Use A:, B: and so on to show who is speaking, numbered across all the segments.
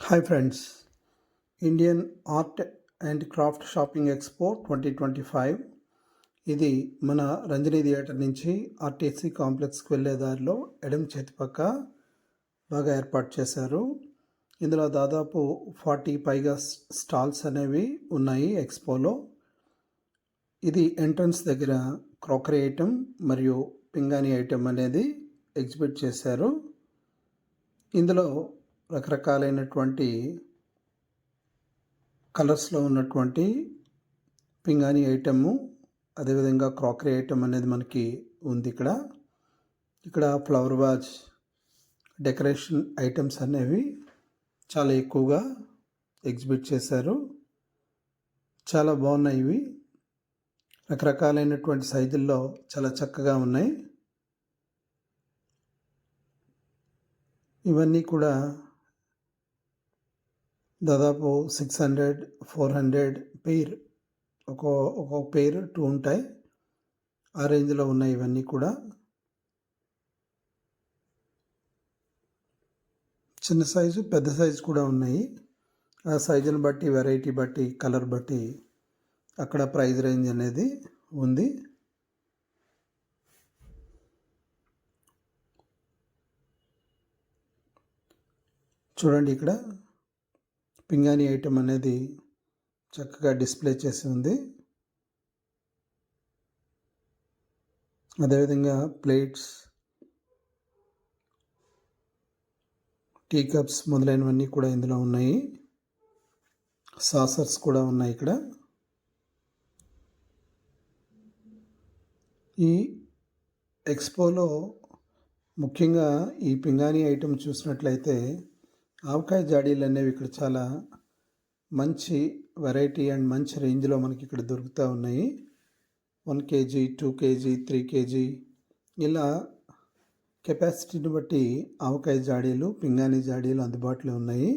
A: Hi friends Indian art and craft shopping expo twenty twenty five ఇది మన Ranjani theatre నుంచి RTC కాంప్లెక్స్కి వెళ్ళే దారిలో ఎడమ చేతి పక్క బాగా ఏర్పాటు చేశారు. ఇందులో దాదాపు ఫార్టీ పైగా స్టాల్స్ అనేవి ఉన్నాయి ఎక్స్పోలో. ఇది ఎంట్రన్స్ దగ్గర క్రోకరీ ఐటెం మరియు పింగాణి ఐటెం అనేది ఎగ్జిబిట్ చేశారు. ఇందులో రకరకాలైనటువంటి కలర్స్లో ఉన్నటువంటి పింగాణి ఐటెము అదేవిధంగా క్రాకరీ ఐటెం అనేది మనకి ఉంది ఇక్కడ. ఇక్కడ ఫ్లవర్ వాజ్ డెకరేషన్ ఐటమ్స్ అనేవి చాలా ఎక్కువగా ఎగ్జిబిట్ చేశారు. చాలా బాగున్నాయి ఇవి. రకరకాలైనటువంటి సైజుల్లో చాలా చక్కగా ఉన్నాయి. ఇవన్నీ కూడా దాదాపు six hundred four hundred pair ఒక ఒక్కొక్క పెయిర్ టూ ఉంటాయి. ఆ రేంజ్లో ఉన్నాయి ఇవన్నీ కూడా. చిన్న సైజు పెద్ద సైజు కూడా ఉన్నాయి. ఆ సైజుని బట్టి వెరైటీ బట్టి కలర్ బట్టి అక్కడ ప్రైస్ రేంజ్ అనేది ఉంది. చూడండి ఇక్కడ. పింగాణి ఐటెం అనేది చక్కగా డిస్ప్లే చేసి ఉంది. అదేవిధంగా ప్లేట్స్ టీ కప్స్ మొదలైనవన్నీ కూడా ఇందులో ఉన్నాయి. సాసర్స్ కూడా ఉన్నాయి ఇక్కడ. ఈ ఎక్స్పోలో ముఖ్యంగా ఈ పింగాణి ఐటెం చూసినట్లయితే ఆవకాయ జాడీలు అనేవి ఇక్కడ చాలా మంచి వెరైటీ అండ్ మంచి రేంజ్లో మనకి ఇక్కడ దొరుకుతూ ఉన్నాయి. One kg two kg three kg ఇలా కెపాసిటీని బట్టి ఆవకాయ జాడీలు పింగాణి జాడీలు అందుబాటులో ఉన్నాయి.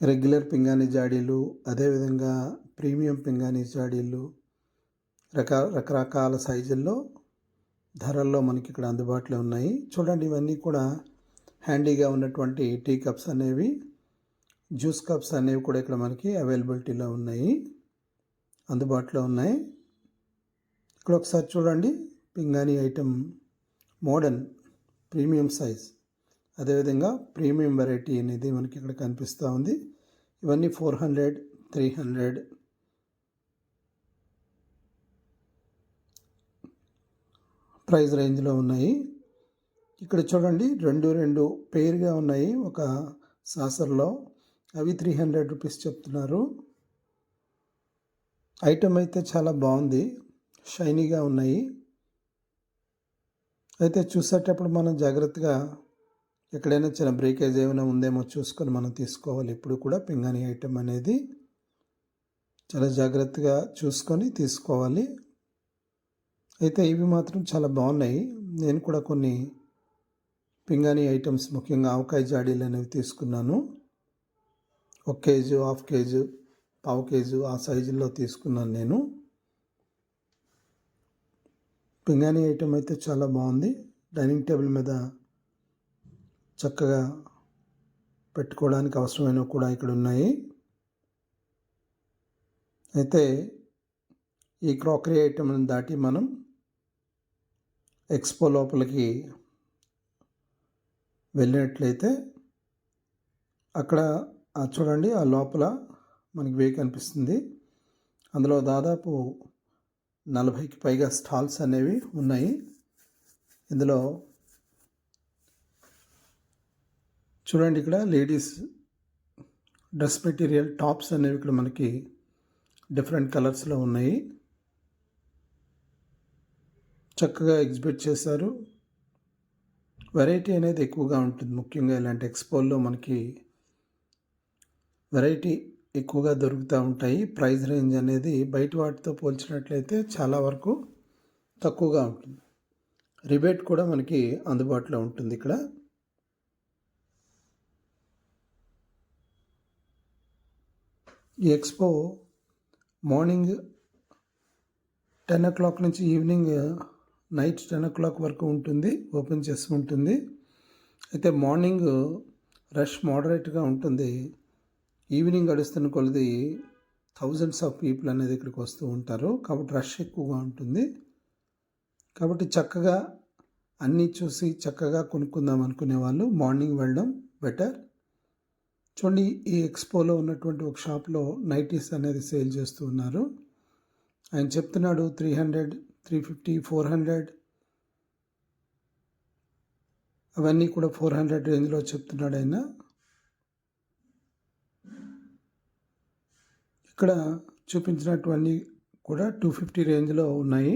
A: రెగ్యులర్ పింగాణి జాడీలు అదేవిధంగా ప్రీమియం పింగాణీ జాడీలు రక రకరకాల సైజుల్లో ధరల్లో మనకి ఇక్కడ అందుబాటులో ఉన్నాయి. చూడండి ఇవన్నీ కూడా హ్యాండీగా ఉన్నటువంటి టీ కప్స్ అనేవి జ్యూస్ కప్స్ అనేవి కూడా ఇక్కడ మనకి అవైలబిలిటీలో ఉన్నాయి. అందుబాటులో ఉన్నాయి. ఇక్కడ ఒకసారి చూడండి. పింగాణి ఐటెం మోడర్న్ ప్రీమియం సైజ్. అదేవిధంగా ప్రీమియం వెరైటీ అనేది మనకి ఇక్కడ కనిపిస్తూ ఉంది. ఇవన్నీ four hundred three hundred. Price రేంజ్లో ఉన్నాయి. ఇక్కడ చూడండి రెండు రెండు పేరుగా ఉన్నాయి ఒక సాసర్లో. అవి త్రీ హండ్రెడ్ రూపీస్ చెప్తున్నారు. ఐటమ్ అయితే చాలా బాగుంది. షైనీగా ఉన్నాయి. అయితే చూసేటప్పుడు మనం జాగ్రత్తగా ఎక్కడైనా చిన్న బ్రేకేజ్ ఏమైనా ఉందేమో చూసుకొని మనం తీసుకోవాలి. ఇప్పుడు కూడా పింగాణి ఐటెం అనేది చాలా జాగ్రత్తగా చూసుకొని తీసుకోవాలి. అయితే ఇవి మాత్రం చాలా బాగున్నాయి. నేను కూడా కొన్ని పింగాణి ఐటమ్స్ ముఖ్యంగా ఆవకాయ జాడీలు అనేవి తీసుకున్నాను. ఒక కేజీ హాఫ్ కేజీ పావు కేజీ ఆ సైజుల్లో తీసుకున్నాను నేను. పింగాణి ఐటమ్ అయితే చాలా బాగుంది. డైనింగ్ టేబుల్ మీద చక్కగా పెట్టుకోవడానికి అవసరమైనవి కూడా ఇక్కడ ఉన్నాయి. అయితే ఈ క్రాకరీ ఐటమ్ని దాటి మనం ఎక్స్పో లోపలికి వెళ్ళినట్లయితే అక్కడ చూడండి ఆ లోపల మనకి వే కనిపిస్తుంది అందులో దాదాపు నలభైకి పైగా స్టాల్స్ అనేవి ఉన్నాయి. ఇందులో చూడండి ఇక్కడ లేడీస్ డ్రెస్ మెటీరియల్ టాప్స్ అనేవి ఇక్కడ మనకి డిఫరెంట్ కలర్స్లో ఉన్నాయి. చక్కగా ఎగ్జిబిట్ చేశారు. వెరైటీ అనేది ఎక్కువగా ఉంటుంది. ముఖ్యంగా ఇలాంటి ఎక్స్పోల్లో మనకి వెరైటీ ఎక్కువగా దొరుకుతూ ఉంటాయి. ప్రైస్ రేంజ్ అనేది బయట వాటితో పోల్చినట్లయితే చాలా వరకు తక్కువగా ఉంటుంది. రిబేట్ కూడా మనకి అందుబాటులో ఉంటుంది ఇక్కడ. ఈ expo morning ten o'clock నుంచి evening night ten o'clock వరకు ఉంటుంది ఓపెన్ చేసి ఉంటుంది. అయితే మార్నింగ్ రష్ మోడరేట్గా ఉంటుంది. ఈవినింగ్ గడుస్తున్న కొలది థౌజండ్స్ ఆఫ్ పీపుల్ అనేది ఇక్కడికి వస్తూ ఉంటారు. కాబట్టి రష్ ఎక్కువగా ఉంటుంది. కాబట్టి చక్కగా అన్నీ చూసి చక్కగా కొనుక్కుందాం అనుకునే వాళ్ళు మార్నింగ్ వెళ్ళడం బెటర్. చూడండి ఈ ఎక్స్పోలో ఉన్నటువంటి ఒక షాప్లో నైటీస్ అనేది సేల్ చేస్తూ ఉన్నారు. ఆయన చెప్తున్నాడు three hundred three fifty four hundred. అవన్నీ కూడా ఫోర్ హండ్రెడ్ రేంజ్లో చెప్తున్నాడు ఆయన. ఇక్కడ చూపించినటువంటి కూడా టూ ఫిఫ్టీ రేంజ్లో ఉన్నాయి.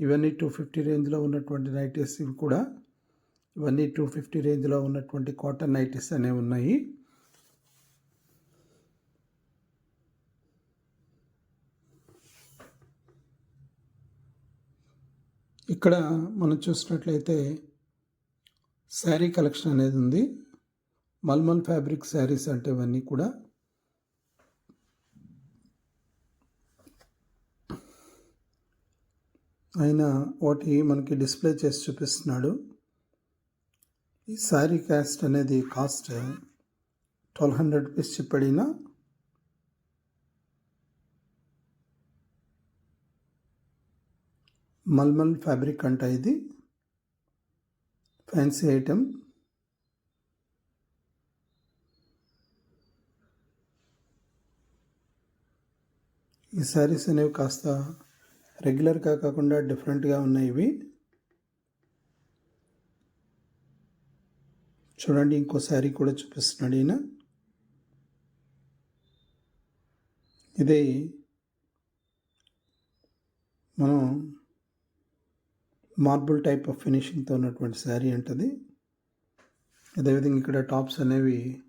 A: ఇవన్నీ టూ ఫిఫ్టీ రేంజ్లో ఉన్నటువంటి నైటీస్ ఇవి కూడా ఇవన్నీ టూ ఫిఫ్టీ రేంజ్లో ఉన్నటువంటి కాటన్ నైటీస్ అనేవి ఉన్నాయి. ఇక్కడ మనం చూసినట్లయితే శారీ కలెక్షన్ అనేది ఉంది. మల్మల్ ఫ్యాబ్రిక్ శారీస్ అంటే ఇవన్నీ కూడా. ఆయన వాటి మనకి డిస్ప్లే చేసి చూపిస్తున్నాడు. ఈ శారీ కాస్ట్ అనేది కాస్ట్ ట్వెల్వ్ హండ్రెడ్ రూపీస్ చెప్పడిన మల్మల్ ఫ్యాబ్రిక్ అంట ఇది. ఫ్యాన్సీ ఐటెం ఈ శారీస్ అనేవి కాస్త రెగ్యులర్గా కాకుండా డిఫరెంట్గా ఉన్నాయి ఇవి. చూడండి ఇంకో శారీ కూడా చూపిస్తున్నాడు ఈయన. ఇది మనం మార్బుల్ టైప్ ఆఫ్ ఫినిషింగ్తో ఉన్నటువంటి శారీ అంటది. అదేవిధంగా ఇక్కడ టాప్స్ అనేవి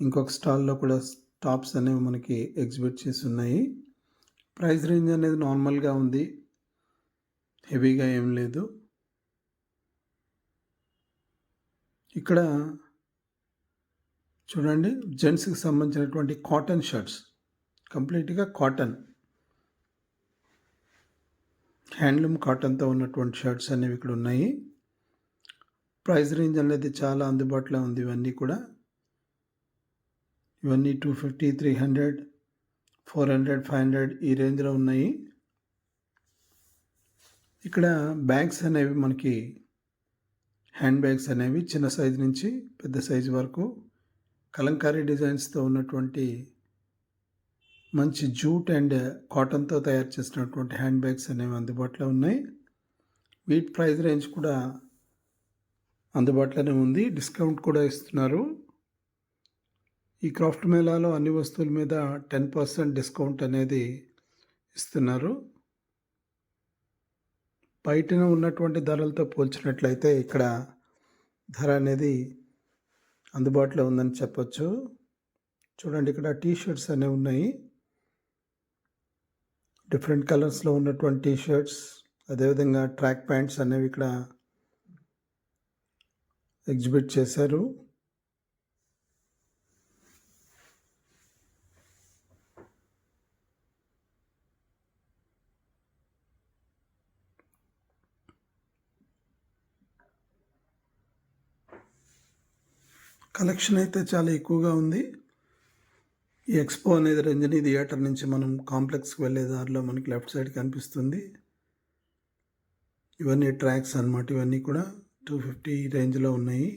A: ఇంకొక స్టాల్లో కూడా టాప్స్ అనేవి మనకి ఎగ్జిబిట్ చేసి ఉన్నాయి. ప్రైస్ రేంజ్ అనేది నార్మల్గా ఉంది. హెవీగా ఏం లేదు. ఇక్కడ చూడండి జెంట్స్కి సంబంధించినటువంటి కాటన్ షర్ట్స్. కంప్లీట్గా కాటన్. హ్యాండ్లూమ్ కాటన్తో ఉన్నటువంటి షర్ట్స్ అనేవి ఇక్కడ ఉన్నాయి. ప్రైస్ రేంజ్ అనేది చాలా అందుబాటులో ఉంది ఇవన్నీ కూడా. ఇవన్నీ two fifty three hundred four hundred five hundred ఈ రేంజ్లో ఉన్నాయి. ఇక్కడ బ్యాగ్స్ అనేవి మనకి హ్యాండ్ బ్యాగ్స్ అనేవి చిన్న సైజు నుంచి పెద్ద సైజు వరకు. కలంకారీ డిజైన్స్తో ఉన్నటువంటి మంచి జూట్ అండ్ కాటన్తో తయారు చేసినటువంటి హ్యాండ్ బ్యాగ్స్ అనేవి అందుబాటులో ఉన్నాయి. వీటి ప్రైస్ రేంజ్ కూడా అందుబాటులోనే ఉంది. డిస్కౌంట్ కూడా ఇస్తున్నారు. ఈ క్రాఫ్ట్ మేళాలో అన్ని వస్తువుల మీద టెన్ పర్సెంట్ డిస్కౌంట్ అనేది ఇస్తున్నారు. బయటన ఉన్నటువంటి ధరలతో పోల్చినట్లయితే ఇక్కడ ధర అనేది అందుబాటులో ఉందని చెప్పచ్చు. చూడండి ఇక్కడ టీ షర్ట్స్ అనేవి ఉన్నాయి. డిఫరెంట్ కలర్స్లో ఉన్నటువంటి షర్ట్స్ అదేవిధంగా ట్రాక్ ప్యాంట్స్ అనేవి ఇక్కడ ఎగ్జిబిట్ చేశారు. కలెక్షన్ అయితే చాలా ఎక్కువగా ఉంది. ఈ ఎక్స్పో అనేది రంజనీ థియేటర్ నుంచి మనం కాంప్లెక్స్కి వెళ్ళే దారిలో మనకి లెఫ్ట్ సైడ్ కనిపిస్తుంది. ఇవన్నీ ట్రాక్స్ అనమాట ఇవన్నీ కూడా టూ ఫిఫ్టీ రేంజ్లో ఉన్నాయి.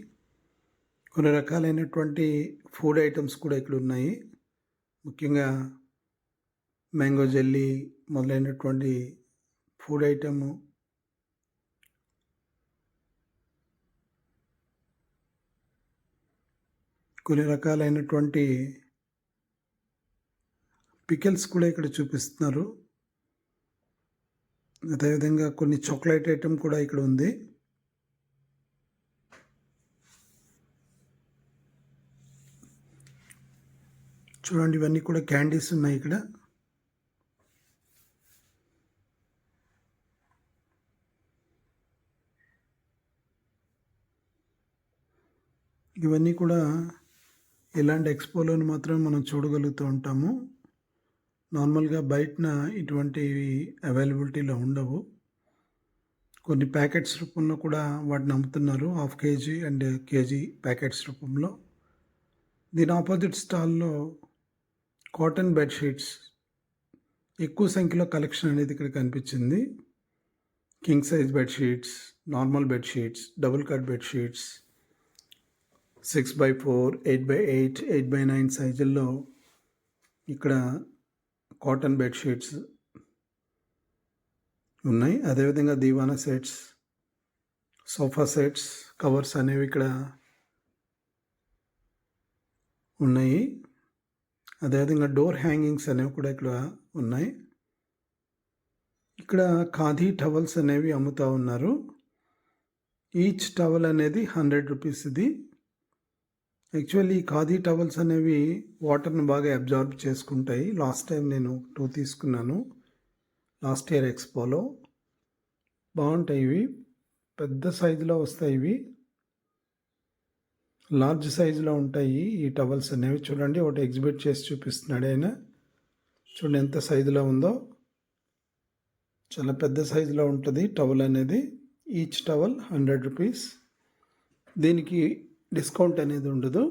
A: కొన్ని రకాలైనటువంటి ఫుడ్ ఐటమ్స్ కూడా ఇక్కడ ఉన్నాయి. ముఖ్యంగా మ్యాంగో జెల్లీ మొదలైనటువంటి ఫుడ్ ఐటము కొన్ని రకాలైనటువంటి పికెల్స్ కూడా ఇక్కడ చూపిస్తున్నారు. అదేవిధంగా కొన్ని చాక్లెట్ ఐటెం కూడా ఇక్కడ ఉంది. చూడండి ఇవన్నీ కూడా క్యాండీస్ ఉన్నాయి ఇక్కడ. ఇవన్నీ కూడా ఇలాంటి ఎక్స్పోలోని మాత్రమే మనం చూడగలుగుతూ ఉంటాము. నార్మల్గా బయటన ఇటువంటివి అవైలబిలిటీలో ఉండవు. కొన్ని ప్యాకెట్స్ రూపంలో కూడా వాటిని అమ్ముతున్నారు. Half kg and kg packets రూపంలో. దీని ఆపోజిట్ స్టాల్లో కాటన్ బెడ్షీట్స్ ఎక్కువ సంఖ్యలో కలెక్షన్ అనేది ఇక్కడ కనిపించింది. King size bedsheets normal bedsheets double cut bedsheets six by four eight by eight eight by nine సైజుల్లో ఇక్కడ కాటన్ బెడ్షీట్స్ ఉన్నాయి. అదేవిధంగా దీవానా సెట్స్ సోఫా సెట్స్ కవర్స్ అనేవి ఇక్కడ ఉన్నాయి. అదేవిధంగా డోర్ హ్యాంగింగ్స్ అనేవి కూడా ఇక్కడ ఉన్నాయి. ఇక్కడ ఖాదీ టవల్స్ అనేవి అమ్ముతూ ఉన్నారు. ఈచ్ టవల్ అనేది హండ్రెడ్ రూపీస్ ఇది. యాక్చువల్లీ ఖాదీ టవల్స్ అనేవి వాటర్ని బాగా అబ్జార్బ్ చేసుకుంటాయి. లాస్ట్ టైం నేను టూ తీసుకున్నాను. లాస్ట్ ఇయర్ ఎక్స్పోలో. బాగుంటాయి ఇవి. పెద్ద సైజులో వస్తాయి ఇవి. లార్జ్ సైజులో ఉంటాయి ఈ టవల్స్ అనేవి. చూడండి ఒకటి ఎగ్జిబిట్ చేసి చూపిస్తున్నాడు ఆయన. చూడండి ఎంత సైజులో ఉందో. చాలా పెద్ద సైజులో ఉంటుంది టవల్ అనేది. Each towel hundred rupees. దీనికి డిస్కౌంట్ అనేది ఉండదు.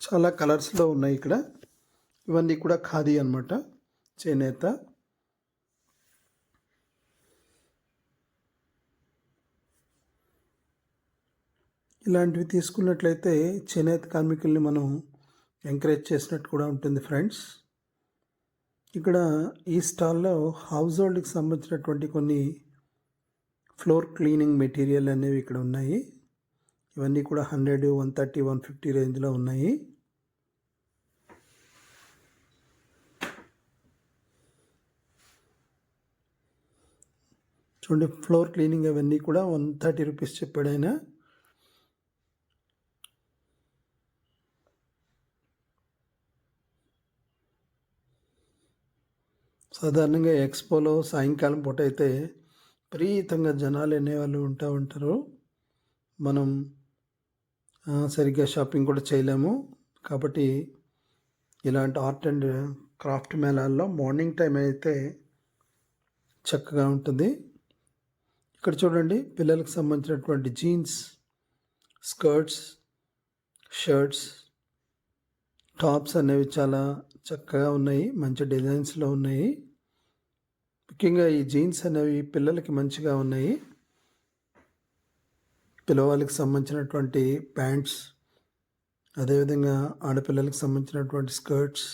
A: చాలా కలర్స్లో ఉన్నాయి ఇక్కడ. ఇవన్నీ కూడా ఖాదీ అనమాట చేనేత. ఇలాంటివి తీసుకున్నట్లయితే చేనేత కార్మికుల్ని మనం ఎంకరేజ్ చేసినట్టు కూడా ఉంటుంది ఫ్రెండ్స్. ఇక్కడ ఈ స్టాల్లో హౌస్ హోల్డ్కి సంబంధించినటువంటి కొన్ని ఫ్లోర్ క్లీనింగ్ మెటీరియల్ అనేవి ఇక్కడ ఉన్నాయి. ఇవన్నీ కూడా hundred one thirty one fifty రేంజ్లో ఉన్నాయి. చూడండి ఫ్లోర్ క్లీనింగ్ అవన్నీ కూడా వన్ థర్టీ రూపీస్ చెప్పాడు ఆయన. సాధారణంగా ఎక్స్పోలో సాయంకాలం పూట అయితే విపరీతంగా జనాలు అనేవాళ్ళు ఉంటూ ఉంటారు. మనం సరిగ్గా షాపింగ్ కూడా చేయలేము. కాబట్టి ఇలాంటి ఆర్ట్ అండ్ క్రాఫ్ట్ మేళాల్లో మార్నింగ్ టైం అయితే చక్కగా ఉంటుంది. ఇక్కడ చూడండి పిల్లలకు సంబంధించినటువంటి జీన్స్ స్కర్ట్స్ షర్ట్స్ టాప్స్ అనేవి చాలా చక్కగా ఉన్నాయి. మంచి డిజైన్స్లో ఉన్నాయి. ముఖ్యంగా ఈ జీన్స్ అనేవి పిల్లలకి మంచిగా ఉన్నాయి. పిల్లవాళ్ళకి సంబంధించినటువంటి ప్యాంట్స్ అదేవిధంగా ఆడపిల్లలకు సంబంధించినటువంటి స్కర్ట్స్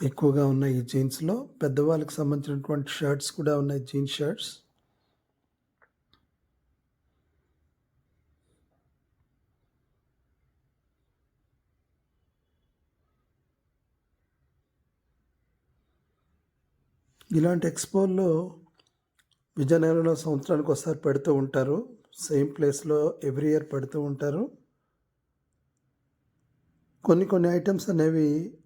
A: ఎక్కువగా ఉన్నాయి ఈ జీన్స్లో. పెద్దవాళ్ళకి సంబంధించినటువంటి షర్ట్స్ కూడా ఉన్నాయి జీన్స్ షర్ట్స్. ఇలాంటి ఎక్స్పోల్లో విజయనగరంలో సంవత్సరానికి ఒకసారి పెడుతూ ఉంటారు. సేమ్ ప్లేస్లో ఎవ్రీ ఇయర్ పెడుతూ ఉంటారు. కొన్ని కొన్ని ఐటమ్స్ అనేవి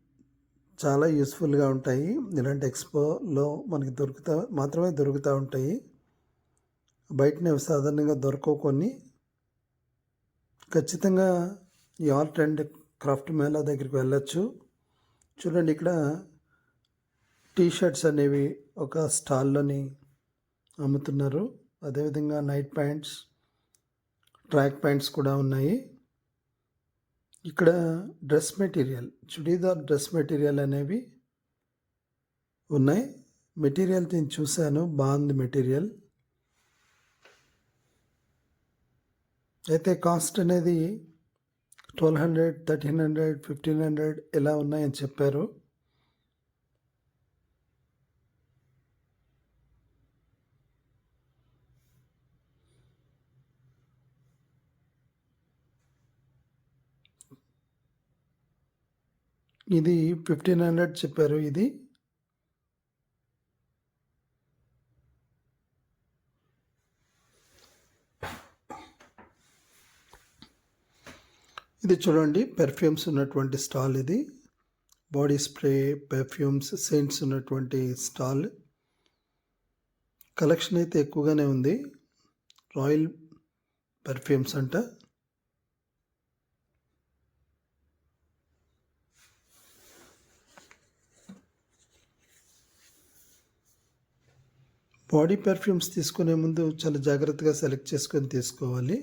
A: చాలా యూస్ఫుల్గా ఉంటాయి. ఇలాంటి ఎక్స్పోలో మనకి దొరుకుతా మాత్రమే దొరుకుతూ ఉంటాయి. బయటనే సాధారణంగా దొరకవు కొన్ని. ఖచ్చితంగా ఈ ఆర్ట్ అండ్ క్రాఫ్ట్ మేళా దగ్గరికి వెళ్ళొచ్చు. చూడండి ఇక్కడ టీ షర్ట్స్ అనేవి ఒక స్టాల్లోని అమ్ముతున్నారు. అదేవిధంగా నైట్ ప్యాంట్స్ ట్రాక్ ప్యాంట్స్ కూడా ఉన్నాయి. ఇక్కడ dress material churidar dress material అనేవి ఉన్నాయి. మెటీరియల్ నేను చూశాను బాగుంది మెటీరియల్. అయితే కాస్ట్ అనేది twelve hundred thirteen hundred fifteen hundred ఇలా ఉన్నాయని చెప్పారు. ఇది ఫిఫ్టీన్ హండ్రెడ్ చెప్పారు ఇది. ఇది చూడండి పెర్ఫ్యూమ్స్ ఉన్నటువంటి స్టాల్ ఇది. బాడీ స్ప్రే పెర్ఫ్యూమ్స్ సెంట్స్ ఉన్నటువంటి స్టాల్ కలెక్షన్ అయితే ఎక్కువగానే ఉంది. రాయల్ పెర్ఫ్యూమ్స్ అంట. బాడీ పెర్ఫ్యూమ్స్ తీసుకునే ముందు చాలా జాగ్రత్తగా సెలెక్ట్ చేసుకొని తీసుకోవాలి.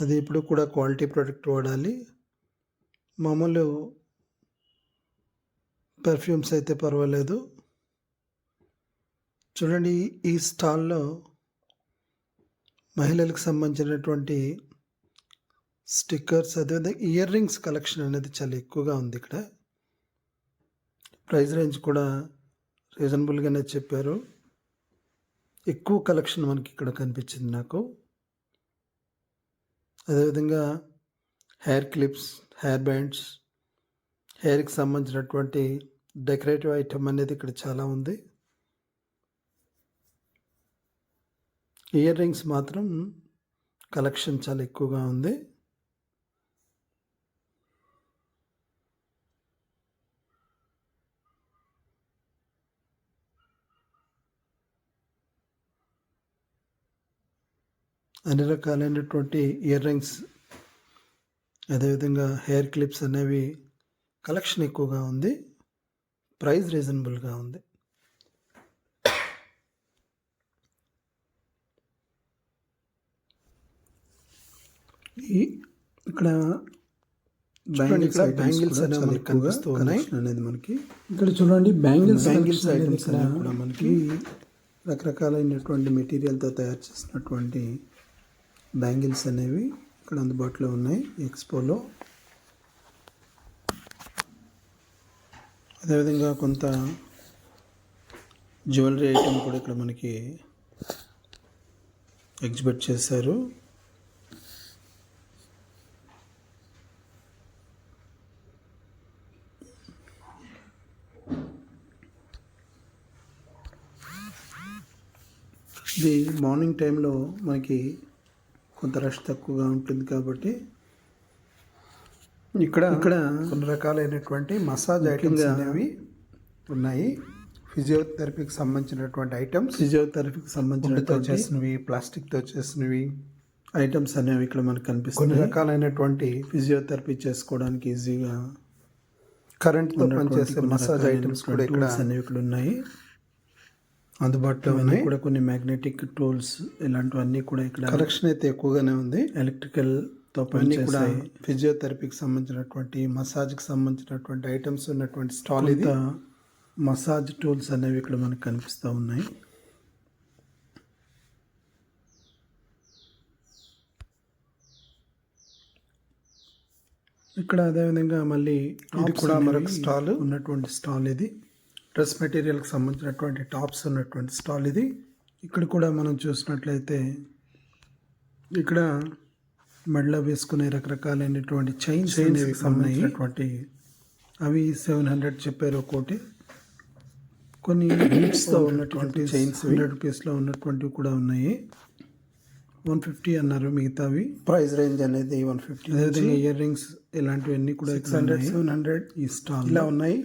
A: అది ఇప్పుడు కూడా క్వాలిటీ ప్రోడక్ట్ వాడాలి. మామూలు పెర్ఫ్యూమ్స్ అయితే పర్వాలేదు. చూడండి ఈ స్టాల్లో మహిళలకు సంబంధించినటువంటి స్టిక్కర్స్ అదేవిధంగా ఇయర్ రింగ్స్ కలెక్షన్ అనేది చాలా ఎక్కువగా ఉంది ఇక్కడ. ప్రైస్ రేంజ్ కూడా రీజనబుల్గానే చెప్పారు. ఎక్కువ కలెక్షన్ మనకి ఇక్కడ కనిపించింది నాకు. అదేవిధంగా హెయిర్ క్లిప్స్ హెయిర్ బ్యాండ్స్ హెయిర్కి సంబంధించినటువంటి డెకరేటివ్ ఐటమ్ అనేది ఇక్కడ చాలా ఉంది. ఇయర్ రింగ్స్ మాత్రం కలెక్షన్ చాలా ఎక్కువగా ఉంది. అన్ని రకాలైనటువంటి ఇయర్ రింగ్స్ అదేవిధంగా హెయిర్ క్లిప్స్ అనేవి కలెక్షన్ ఎక్కువగా ఉంది ప్రైస్ రీజనబుల్గా ఉంది. ఈ ఇక్కడ బ్యాంగిల్స్ బ్యాంగిల్స్ అనేవి మనకి కనిపిస్తూ ఉన్నాయి అనేది మనకి
B: ఇక్కడ చూడండి బ్యాంగిల్స్
A: బ్యాంగిల్స్ ఐటమ్స్ అనేవి కూడా మనకి రకరకాలైనటువంటి మెటీరియల్తో తయారు చేసినటువంటి బ్యాంగిల్స్ అనేవి ఇక్కడ అందుబాటులో ఉన్నాయి ఎక్స్పోలో. అదేవిధంగా కొంత జ్యువెలరీ ఐటమ్ కూడా ఇక్కడ మనకి ఎగ్జిబిట్ చేశారు. ఇది మార్నింగ్ టైంలో మనకి కొంత రష్ తక్కువగా ఉంటుంది కాబట్టి ఇక్కడ ఇక్కడ కొన్ని రకాలైనటువంటి మసాజ్ ఐటమ్స్ అనేవి ఉన్నాయి. ఫిజియోథెరపీకి సంబంధించినటువంటి ఐటమ్స్ ఫిజియోథెరపీకి సంబంధించిన చేసినవి ప్లాస్టిక్తో చేసినవి. ఐటమ్స్ అనేవి ఇక్కడ మనకు కనిపిస్తాయి కొన్ని రకాలైనటువంటి ఫిజియోథెరపీ చేసుకోవడానికి ఈజీగా కరెంట్తో పనిచేసే మసాజ్ ఐటమ్స్ కూడా ఇక్కడ అనేవి ఇక్కడ ఉన్నాయి. అందుబాటులో ఉన్నాయి. కూడా కొన్ని మ్యాగ్నెటిక్ టూల్స్ ఇలాంటివన్నీ కూడా ఇక్కడ కలెక్షన్ అయితే ఎక్కువగానే ఉంది. ఎలక్ట్రికల్తో పని కూడా ఫిజియోథెరపీకి సంబంధించినటువంటి మసాజ్కి సంబంధించినటువంటి ఐటమ్స్ ఉన్నటువంటి స్టాల్ ఇది. మసాజ్ టూల్స్ అనేవి ఇక్కడ మనకు కనిపిస్తూ ఉన్నాయి. ఇక్కడ అదేవిధంగా మళ్ళీ ఇది కూడా మరొక స్టాల్ ఉన్నటువంటి స్టాల్ ఇది. డ్రెస్ మెటీరియల్కి సంబంధించినటువంటి టాప్స్ ఉన్నటువంటి స్టాల్ ఇది. ఇక్కడ కూడా మనం చూసినట్లయితే ఇక్కడ మెడలో వేసుకునే రకరకాలైనటువంటి చైన్స్ అనేవి సంబంధించినటువంటి అవి సెవెన్ హండ్రెడ్ చెప్పారు ఒకటి. కొన్ని బీట్స్తో ఉన్నటువంటి చైన్స్ హండ్రెడ్ రూపీస్లో ఉన్నటువంటివి కూడా ఉన్నాయి. వన్ ఫిఫ్టీ అన్నారు మిగతావి. ప్రైస్ రేంజ్ అనేది వన్ ఫిఫ్టీ అదేవిధంగా ఇయర్ రింగ్స్ ఇలాంటివన్నీ కూడా సిక్స్ హండ్రెడ్ సెవెన్ హండ్రెడ్ ఈ స్టాల్ ఇలా ఉన్నాయి.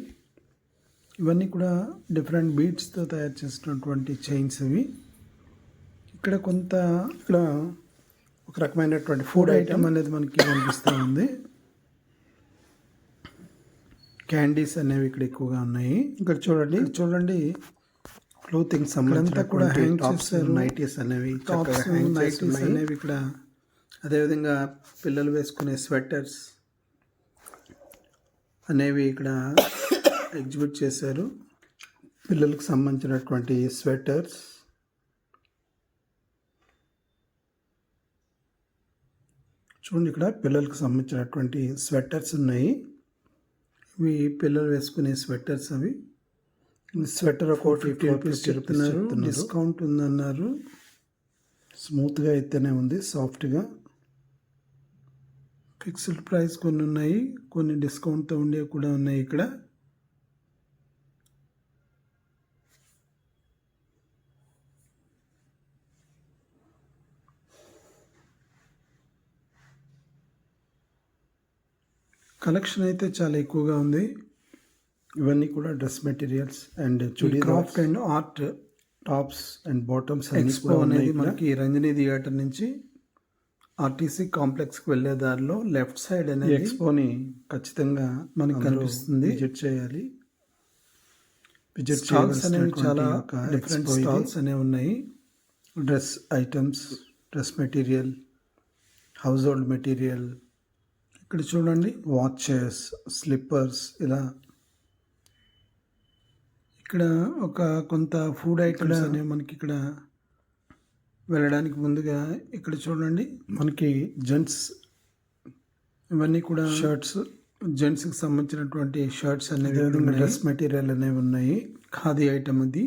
A: ఇవన్నీ కూడా డిఫరెంట్ బీట్స్తో తయారు చేసినటువంటి చైన్స్ ఇవి. ఇక్కడ కొంత ఇక్కడ ఒక రకమైనటువంటి ఫుడ్ ఐటమ్ అనేది మనకి కనిపిస్తూ ఉంది. క్యాండీస్ అనేవి ఇక్కడ ఎక్కువగా ఉన్నాయి. ఇక్కడ చూడండి. చూడండి. క్లోతింగ్ సంబంధించిన కూడా హ్యాంగ్ చేస్తారు నైటీస్ అనేవి టాప్స్ నైటీస్ అనేవి ఇక్కడ. అదేవిధంగా పిల్లలు వేసుకునే స్వెటర్స్ అనేవి ఇక్కడ ఎగ్జిబిట్ చేశారు. పిల్లలకు సంబంధించినటువంటి స్వెటర్స్. చూడండి ఇక్కడ పిల్లలకు సంబంధించినటువంటి స్వెటర్స్ ఉన్నాయి. ఇవి పిల్లలు వేసుకునే స్వెటర్స్ అవి. స్వెటర్ ఒక ఫిఫ్టీ రూపీస్ చెప్తున్నారు. డిస్కౌంట్ ఉందన్నారు. స్మూత్గా అయితేనే ఉంది సాఫ్ట్గా ఫిక్స్డ్ ప్రైస్ కొన్ని ఉన్నాయి కొన్ని డిస్కౌంట్తో ఉండేవి కూడా ఉన్నాయి ఇక్కడ. కలెక్షన్ అయితే చాలా ఎక్కువగా ఉంది. ఇవన్నీ కూడా dress materials and chudi craft and art tops and bottoms expo అనేది మనకి రంజనీ థియేటర్ నుంచి ఆర్టీసీ కాంప్లెక్స్కి వెళ్ళే దారిలో లెఫ్ట్ సైడ్ అనేది ఎక్స్పోని ఖచ్చితంగా మనకి కనిపిస్తుంది. విజిట్ చేయాలి. విజిట్
B: Stalls అనేవి
A: చాలా డిఫరెంట్. స్టాల్స్ అనేవి ఉన్నాయి. Dress items dress material household material ఇక్కడ చూడండి వాచెస్ స్లిప్పర్స్ ఇలా. ఇక్కడ ఒక కొంత ఫుడ్ ఐటమ్స్ అనేవి మనకి ఇక్కడ వెళ్ళడానికి ముందుగా ఇక్కడ చూడండి మనకి జెంట్స్ ఇవన్నీ కూడా షర్ట్స్. జెంట్స్కి సంబంధించినటువంటి షర్ట్స్ అనేవి డ్రెస్ మెటీరియల్ అనేవి ఉన్నాయి. ఖాదీ ఐటమ్ ఇది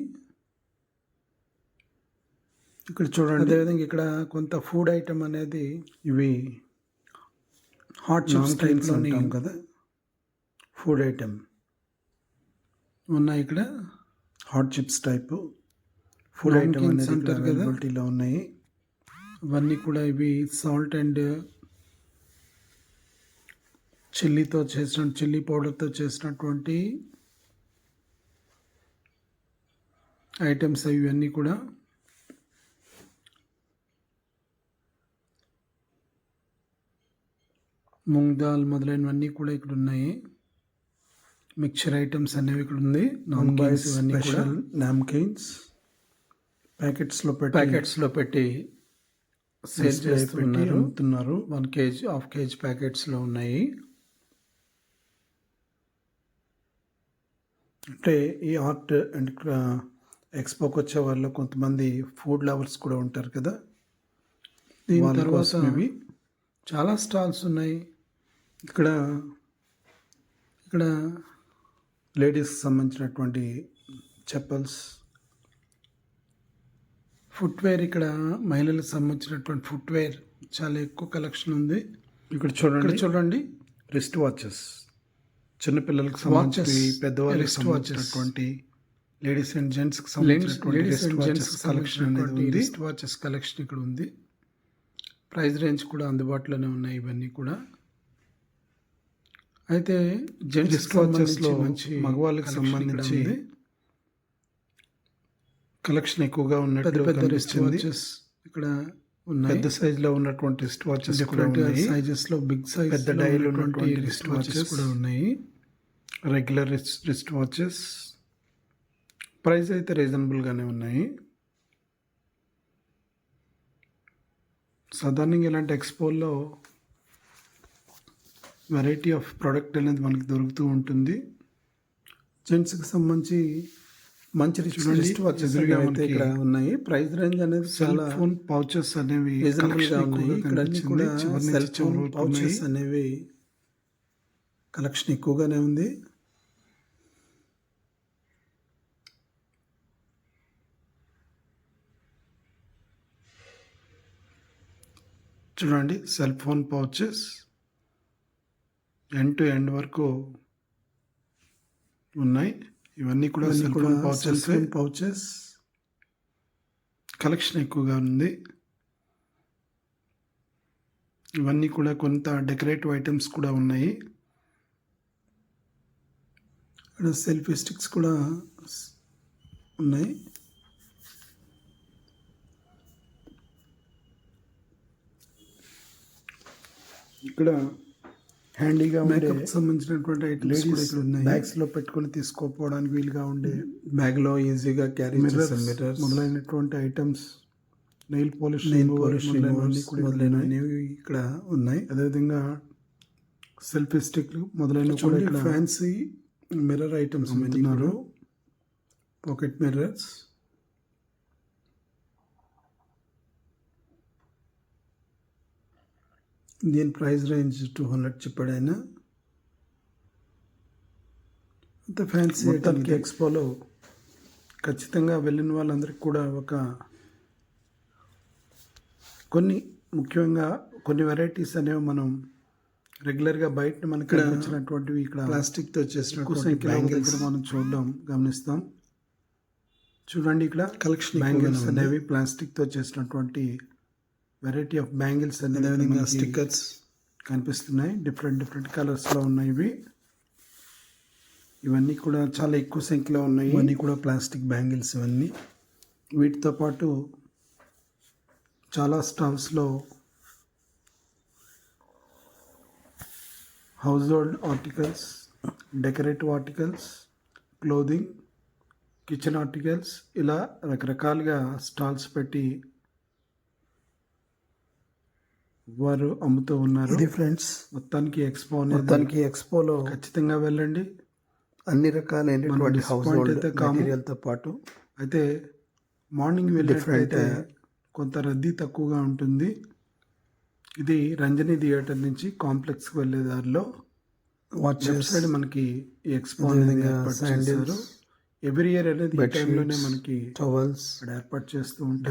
A: ఇక్కడ చూడండి. అదేవిధంగా ఇక్కడ కొంత ఫుడ్ ఐటమ్ అనేది ఇవి హాట్ చిప్స్ టైప్లో ఉంటాం కదా. Food item. ఉన్నాయి ఇక్కడ? Hot chips type. Food item అనేది అంటారు కదా. అవైలబిలిటీలో ఉన్నాయి. ఇవన్నీ కూడా ఇవి సాల్ట్ అండ్ చిల్లీతో చేసిన చిల్లీ పౌడర్తో చేసినటువంటి ఐటమ్స్ ఇవన్నీ కూడా. మూంగ్ దాల్ మొదలైనవన్నీ కూడా ఇక్కడ ఉన్నాయి మిక్చర్ ఐటమ్స్ అనేవి ఇక్కడ ఉంది నామ్కైన్స్ ఇవన్నీ కూడా నామ్కైన్స్ ప్యాకెట్స్లో పెట్టి ప్యాకెట్స్లో పెట్టి సేల్ చేస్తున్నారు. అమ్ముతున్నారు. వన్ కేజీ హాఫ్ కేజీ ప్యాకెట్స్లో ఉన్నాయి. అంటే ఈ ఆర్ట్ అండ్ ఎక్స్పోకి వచ్చే వాళ్ళు కొంతమంది ఫుడ్ లవర్స్ కూడా ఉంటారు కదా. దీని తర్వాత ఇవి చాలా స్టాల్స్ ఉన్నాయి. ఇక్కడ ఇక్కడ లేడీస్కి సంబంధించినటువంటి చెప్పల్స్ ఫుట్వేర్ ఇక్కడ మహిళలకు సంబంధించినటువంటి ఫుట్వేర్ చాలా ఎక్కువ కలెక్షన్ ఉంది. ఇక్కడ చూడండి. చూడండి. రిస్ట్ వాచెస్ చిన్నపిల్లలకు సంబంధించి పెద్దవాళ్ళకి. సంబంధించినటువంటి లేడీస్ అండ్ జెంట్స్కి
B: లేడీస్
A: సంబంధించినటువంటి
B: అండ్ జెంట్స్
A: కలెక్షన్ అనేది
B: రిస్ట్ వాచెస్ కలెక్షన్ ఇక్కడ ఉంది. ప్రైస్ రేంజ్ కూడా అందుబాటులోనే ఉన్నాయి ఇవన్నీ కూడా. అయితే జెంట్స్
A: వాచెస్లో మగవాళ్ళకి సంబంధించి. కలెక్షన్ ఎక్కువగా ఉన్నట్టు
B: పెద్ద రిస్ట్ వాచెస్ ఇక్కడ ఉన్నాయి.
A: పెద్ద సైజ్లో ఉన్నటువంటి రిస్ట్ వాచెస్
B: డిఫరెంట్ సైజెస్లో బిగ్ సైజ్
A: పెద్ద డైల్
B: ఉన్నటువంటి రిస్ట్ వాచెస్. కూడా ఉన్నాయి.
A: Regular wrist wrist watches price అయితే రీజనబుల్ గానే ఉన్నాయి. సాధారణంగా ఇలాంటి ఎక్స్పోల్లో వెరైటీ ఆఫ్ ప్రోడక్ట్ అనేది మనకి దొరుకుతూ ఉంటుంది. జెంట్స్కి సంబంధించి మంచి రిస్ట్
B: ఎదురుగా
A: ఇక్కడ ఉన్నాయి. ప్రైస్ రేంజ్ అనేది చాలా
B: ఫోన్ పౌచెస్ అనేవి
A: సెల్ ఫోన్ పౌచెస్. అనేవి కలెక్షన్ ఎక్కువగానే ఉంది. చూడండి cell phone pouches end to end వరకు ఉన్నాయి. ఇవన్నీ కూడా
B: ఇవన్నీ
A: సెల్
B: కూడా
A: phone
B: cell
A: pouches pouches collection ఎక్కువగా ఉంది. ఇవన్నీ కూడా కొంత డెకరేటివ్ ఐటమ్స్ కూడా ఉన్నాయి. సెల్ఫీ స్టిక్స్ కూడా ఉన్నాయి. ఇక్కడ హ్యాండీగా
B: Makeup
A: సంబంధించినటువంటి ఐటమ్స్ కూడా ఇక్కడ ఉన్నాయి. బ్యాగ్స్లో పెట్టుకొని తీసుకోపోవడానికి వీలుగా ఉండే బ్యాగ్లో ఈజీగా క్యారీ మిర్రర్స్ మొదలైనటువంటి ఐటమ్స్ నెయిల్ పాలిష్
B: removers
A: కూడా మొదలైనవి ఇక్కడ ఉన్నాయి. అదేవిధంగా సెల్ఫీ స్టిక్ మొదలైన కూడా ఫ్యాన్సీ మిర్రర్ ఐటమ్స్ అమ్ముతున్నారు. పాకెట్ మిర్రర్స్ దీని ప్రైస్ రేంజ్ టూ హండ్రెడ్ చెప్పాడు ఆయన అంత ఫ్యాన్సీ మొత్తానికి ఎక్స్పోలో ఖచ్చితంగా వెళ్ళిన వాళ్ళందరికీ కూడా ఒక కొన్ని ముఖ్యంగా కొన్ని వెరైటీస్ అనేవి మనం రెగ్యులర్గా బయట మనకి వచ్చినటువంటివి ఇక్కడ ప్లాస్టిక్తో చేసిన బ్యాంగిల్స్ మనం చూడడం గమనిస్తాం. చూడండి ఇక్కడ కలెక్షన్ బ్యాంగిల్స్ అనేవి ప్లాస్టిక్తో చేసినటువంటి వెరైటీ ఆఫ్ బ్యాంగిల్స్ అనేవి స్టిక్కర్స్ కనిపిస్తున్నాయి. డిఫరెంట్ డిఫరెంట్ కలర్స్లో ఉన్నాయి ఇవి ఇవన్నీ కూడా చాలా ఎక్కువ సంఖ్యలో ఉన్నాయి. ఇవన్నీ కూడా ప్లాస్టిక్ బ్యాంగిల్స్ ఇవన్నీ. వీటితో పాటు చాలా స్టాల్స్లో household articles decorative articles clothing
B: kitchen articles ఇలా రకరకాలుగా స్టాల్స్ పెట్టి వారు అమ్ముతూ ఉన్నారు.
A: ఇది ఫ్రెండ్స్
B: మొత్తానికి ఎక్స్పో
A: మొత్తానికి ఎక్స్పోలో
B: ఖచ్చితంగా వెళ్ళండి.
A: అన్ని రకాలైనటువంటి హౌస్ హోల్డ్
B: అయితే.
A: మెటీరియల్తో పాటు.
B: అయితే మార్నింగ్ వెళ్ళినట్లయితే కొంత రద్దీ తక్కువగా ఉంటుంది. ఇది రంజని థియేటర్ నుంచి కాంప్లెక్స్కి వెళ్ళే దారిలో. లెఫ్ట్ సైడ్ మనకి ఎక్స్పో అనేది ఏర్పాటు చేశారు. ఎవ్రీ ఇయర్ అనేది ఈ టైంలోనే మనకి
A: టవల్స్
B: ఏర్పాటు చేస్తూ ఉంటారు.